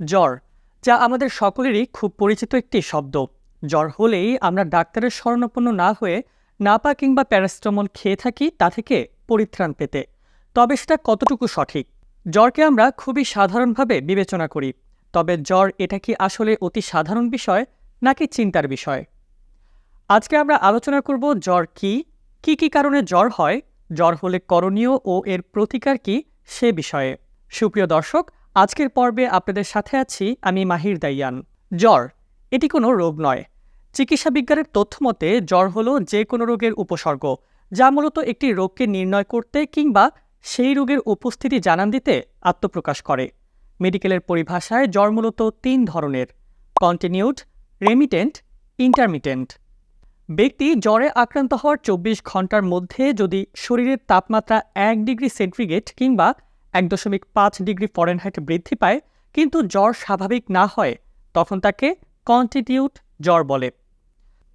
জ্বর, যা আমাদের সকলেরই খুব পরিচিত একটি শব্দ। জ্বর হলেই আমরা ডাক্তারের শরণাপন্ন না হয়ে নাপা কিংবা প্যারাসিটামল খেয়ে থাকি তা থেকে পরিত্রাণ পেতে। তবে সেটা কতটুকু সঠিক? জ্বরকে আমরা খুবই সাধারণভাবে বিবেচনা করি। তবে জ্বর এটা কি আসলে অতি সাধারণ বিষয়, নাকি চিন্তার বিষয়? আজকে আমরা আলোচনা করব জ্বর কি কি কি কারণে জ্বর হয়, জ্বর হলে করণীয় ও এর প্রতিকার কি সে বিষয়ে। সুপ্রিয় দর্শক আজকের পর্বে আপনাদের সাথে আছি আমি মাহির দাইয়ান। জ্বর, এটি কোনো রোগ নয়। চিকিৎসা বিজ্ঞানের তথ্য মতে, জ্বর হলো যে কোনো রোগের উপসর্গ, যা মূলত একটি রোগকে নির্ণয় করতে কিংবা সেই রোগের উপস্থিতি জানান দিতে আত্মপ্রকাশ করে। মেডিকেলের পরিভাষায়, জ্বর মূলত তিন ধরনের, কন্টিনিউড, রেমিটেন্ট, ইন্টারমিটেন্ট। ব্যক্তি জ্বরে আক্রান্ত হওয়ার চব্বিশ ঘণ্টার মধ্যে যদি শরীরের তাপমাত্রা এক ডিগ্রি সেন্টিগ্রেড কিংবা এক দশমিক পাঁচ ডিগ্রি ফরেনহাইট বৃদ্ধি পায়, কিন্তু জ্বর স্বাভাবিক না হয়, তখন তাকে কন্টিটিউট জ্বর বলে।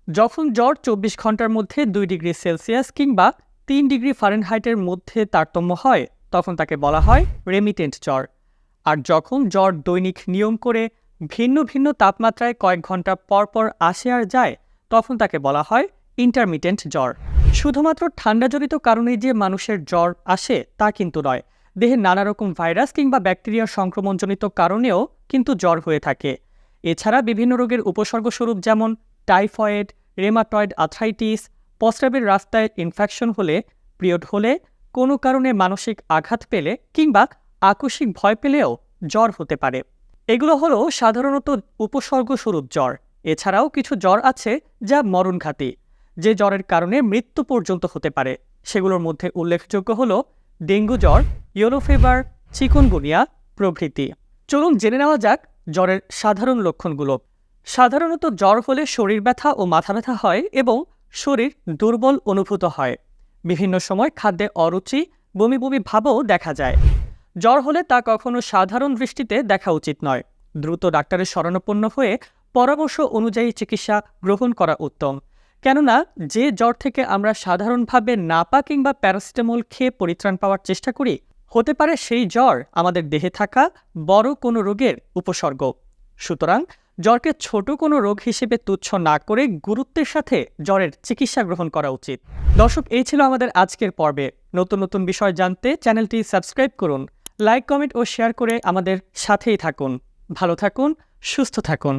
যখন জ্বর চব্বিশ ঘণ্টার মধ্যে দুই ডিগ্রি সেলসিয়াস কিংবা তিন ডিগ্রি ফারেনহাইটের মধ্যে তারতম্য হয়, তখন তাকে বলা হয় রেমিটেন্ট জ্বর। আর যখন জ্বর দৈনিক নিয়ম করে ভিন্ন ভিন্ন তাপমাত্রায় কয়েক ঘণ্টা পর পর আসে আর যায়, তখন তাকে বলা হয় ইন্টারমিটেন্ট জ্বর। শুধুমাত্র ঠান্ডাজনিত কারণেই যে মানুষের জ্বর আসে তা কিন্তু নয় দেহে নানা রকম ভাইরাস কিংবা ব্যাকটেরিয়ার সংক্রমণজনিত কারণেও কিন্তু জ্বর হয়ে থাকে। এছাড়া বিভিন্ন রোগের উপসর্গস্বরূপ যেমন টাইফয়েড, রেমাটয়েড আথরাইটিস প্রস্রাবের রাস্তায় ইনফেকশন হলে, পিরিয়ড হলে, কোনো কারণে মানসিক আঘাত পেলে কিংবা আকস্মিক ভয় পেলেও জ্বর হতে পারে। এগুলো হলো সাধারণত উপসর্গস্বরূপ জ্বর। এছাড়াও কিছু জ্বর আছে যা মরণঘাতী, যে জ্বরের কারণে মৃত্যু পর্যন্ত হতে পারে। সেগুলোর মধ্যে উল্লেখযোগ্য হলো ডেঙ্গু জ্বর, ইয়েলো ফিভার চিকুনগুনিয়া প্রভৃতি। চলুন জেনে নেওয়া যাক জ্বরের সাধারণ লক্ষণগুলো। সাধারণত জ্বর হলে শরীর ব্যথা ও মাথা ব্যথা হয় এবং শরীর দুর্বল অনুভূত হয়। বিভিন্ন সময় খাদ্যে অরুচি, বমি বমি ভাবও দেখা যায়। জ্বর হলে তা কখনো সাধারণ দৃষ্টিতে দেখা উচিত নয়। দ্রুত ডাক্তারের শরণাপন্ন হয়ে পরামর্শ অনুযায়ী চিকিৎসা গ্রহণ করা উত্তম। কেননা যে জ্বর থেকে আমরা সাধারণভাবে নাপা কিংবা প্যারাসিটামল খেয়ে পরিত্রাণ পাওয়ার চেষ্টা করি, হতে পারে সেই জ্বর আমাদের দেহে থাকা বড় কোনো রোগের উপসর্গ। সুতরাং জ্বরকে ছোট কোনো রোগ হিসেবে তুচ্ছ না করে গুরুত্বের সাথে জ্বরের চিকিৎসা গ্রহণ করা উচিত। দর্শক, এই ছিল আমাদের আজকের পর্বে। নতুন নতুন বিষয় জানতে চ্যানেলটি সাবস্ক্রাইব করুন, লাইক, কমেন্ট ও শেয়ার করে আমাদের সাথেই থাকুন। ভালো থাকুন, সুস্থ থাকুন।